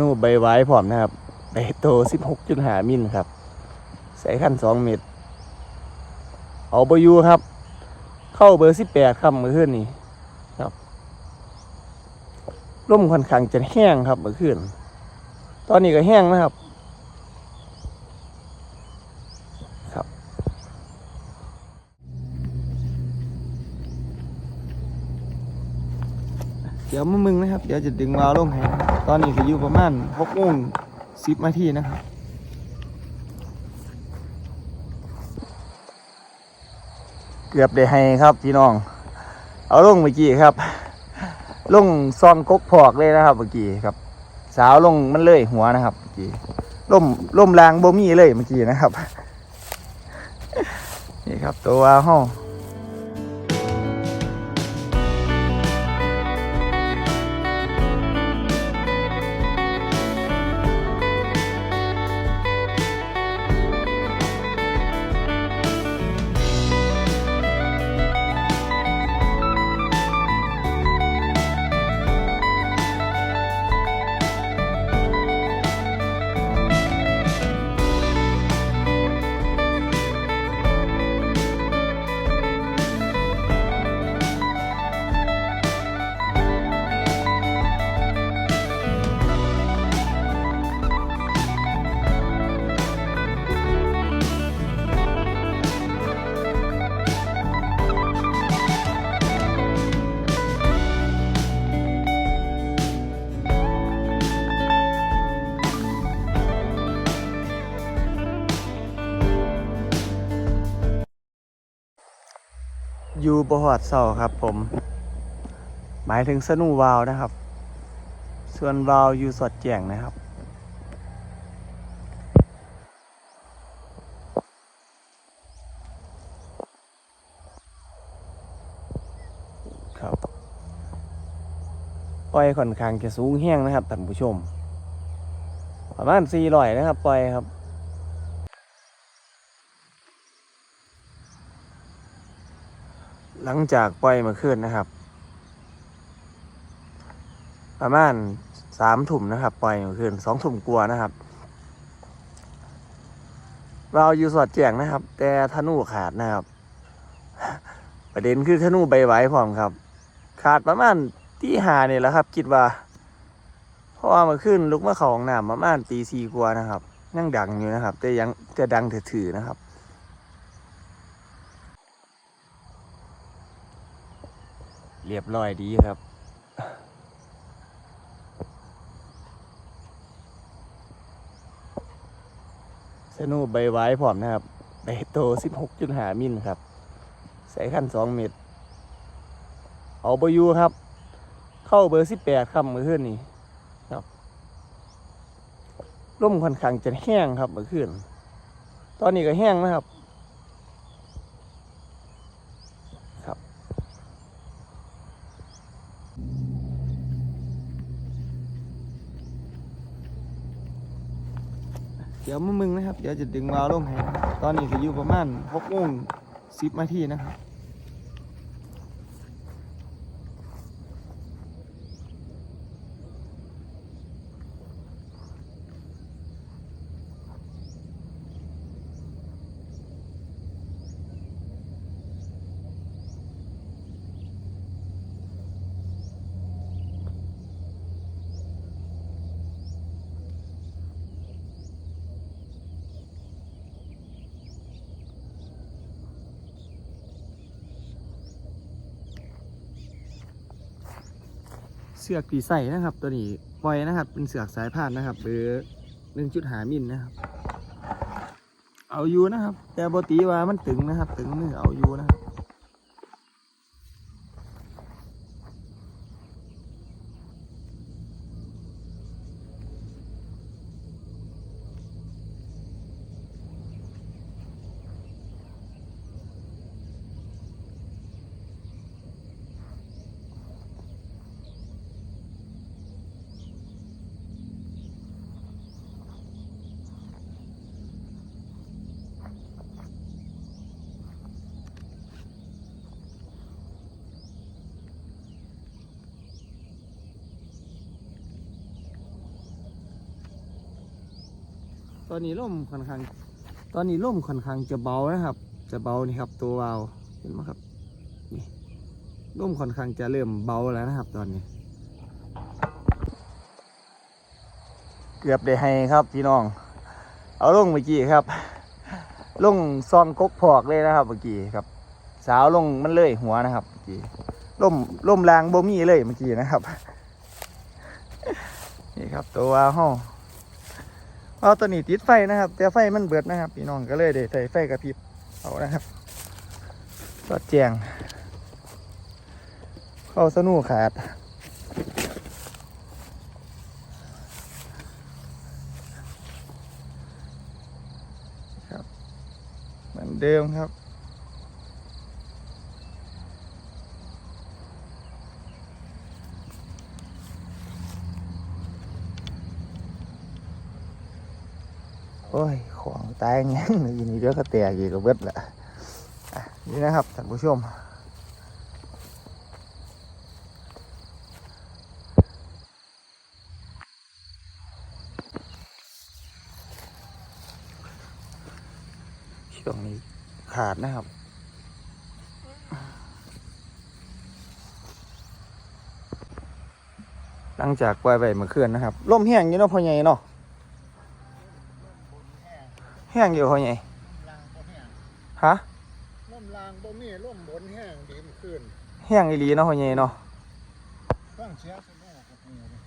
นูใบไว้พร้อมนะครับใบโตสิบหกจุดห้ามิลครับ ใส่ขั้นสองเมตรเอาเบอยูครับ เข้าเบอร์สิบแปดครับเมื่อคืนนี้ครับร่มค่อนข้างจะแห้งครับเมื่อคืนตอนนี้ก็แห้งนะครับ เดี๋ยวมามึงนะครับ เดี๋ยวจะดึงวาล์วลงให้ตอนนี้ก็อยู่ประมาณหกโมงสิบนาทีนะครับเกือบได้ให้ครับพี่น้อง เอาลงเมื่อกี้ครับ ลงซองกกพอกเลยนะครับเมื่อกี้ครับ สาวลงมันเลยหัวนะครับเมื่อกี้ล่มล่มรางบ่มีเลยเมื่อกี้นะครับ นี่ครับตัวห้อง ยู่บหอดเสาครับผม หมายถึงสนูวาวนะครับ ส่วนวาวอยู่สอดแจงนะครับ ครับ ปล่อยค่อนข้างจะสูงแห้งนะครับท่านผู้ชม ประมาณสี่ร้อยนะครับ ปล่อยครับ หลังจากปล่อยมาขึ้นนะครับ ประมาณสามถุ่มนะครับ ปล่อยมาขึ้นสองถุ่มกลัวนะครับ เราอยู่สอดแจงนะครับ แต่ธนูขาดนะครับ ประเด็นคือธนูใบไหว้พร้อมครับ ขาดประมาณตีหาเนี่ยแหละครับ คิดว่าเพราะว่ามาขึ้นลุกมาของน้ำประมาณตีสี่กว่านะครับ ยังดังอยู่นะครับ แต่ยังจะดังถือๆนะครับ เรียบร้อยดีครับสนูใบไว้พร้อมนะครับ ใบโตสิบหกจุดห้ามิลครับ ใส่ขั้นสองเมตร เอาเบอร์ยูครับ เข้าเบอร์สิบแปดครับเมื่อคืนนี้ครับร่มค่อนข้างจะแห้งครับเมื่อคืนตอนนี้ก็แห้งนะครับ ดี๋ยวมามึงนะครับ เดี๋ยวจะดึงวาล์วลงให้ ตอนนี้ก็อยู่ประมาณหกโมงสิบนาทีนะครับ สือกตีใส่นะครับ ตัวนี้ปล่อยนะครับ เป็นเสือกสายพานนะครับเบอร์หนึ่งจุดหามิลนะครับ เอาอยู่นะครับ แต่บตีว่ามันตึงนะครับ ตึงมือเอาอยู่นะครับ ค ตอนนี้ร่มค่อนข้าง ตอนนี้ร่มค่อนข้างจะเบานะครับ จะเบานี่ครับ ตัววาวเห็นไหมครับนี่ร่มค่อนข้างจะเริ่มเบาแล้วนะครับ ตอนนี้ เกือบได้ให้ครับพี่น้อง เอาลงเมื่อกี้ครับลงซองกกพอกเลยนะครับเมื่อกี้ครับ สาวลงมันเลยหัวนะครับเมื่อกี้ล่มล่มแรงบ่มีเลยเมื่อกี้นะครับ นี่ครับตัววาวห้อง เอาตัวนี้ติดไฟนะครับ แต่ไฟมันเบิดนะครับ พี่น้องก็เลยเด้ใส่ไฟกระพริบเอานะครับสอดแจงเข้าสนูขาดเหมือนเดิมครับ โอ้ย ของตายงั้นอีนี่เดี๋ยวก็แตกอีกก็เบิดละอะนี่นะครับท่านผู้ชมช่วงนี้ขาดนะครับหลังจากปล่อยไปเมื่อคืนนะครับลมแห้งอยู่เนาะพ่อใหญ่เนาะ ห้งอยู่พ่อใหญ่ลางบ่แห้งฮะล่มลางบ่มีล่มบนแห้งดีมขึ้นแห้งอีหลีเนาะพ่อใหญ่เนาะต้องเสียสนุกกับหมูนี่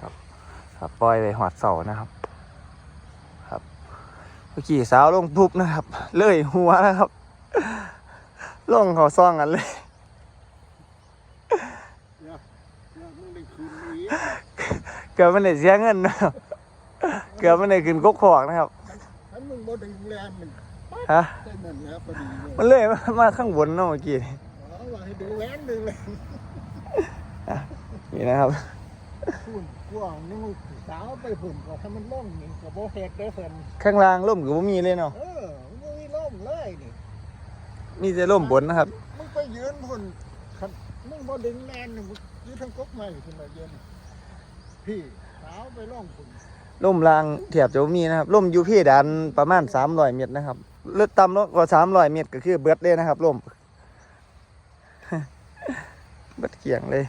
ครับปล่อยไปหอดเสานะครับ ครับเมื่อกี้สาวลงปุ๊บนะครับ เลยหัวนะครับ ลงเขาซ่องกันเลยเนี่ยเนี่ยมึงได้คืนนี้ เกือบมันได้เสียเงินนะครับเกือบมันได้ขึ้นกกขอกนะครับถ้ามึงบ่ดึงแรงมันฮะได้นั่นแล้วพอดีเลยมันเลยมาข้างบนเนาะเมื่อกี้เอาว่าให้ดูแรงดึงแรงนี่นะครับพุ่นกว้างนึงสาวไปพุ่นก็ถ้ามันล่มนี่ก็บ่เฮ็ดได้เพิ่นข้างล่างร่มกับบ่มีเลยเนาะเออมึงมีล่มเลยนี่มีแต่ร่มบนนะครับมึงไปยืนพุ่นคันมึงบ่ดึงแรงนี่มึงยืนทางกกไม้ขึ้นมาเย็น พี่สาวไปล่องพุ่นร่มรางแถบจะบ่มีนะครับร่มอยู่เพดานประมาณ300เมตรนะครับเลือดต่ำลงกว่า300เมตรก็คือเบิดเลยนะครับร่ม เบิดเกียงเลย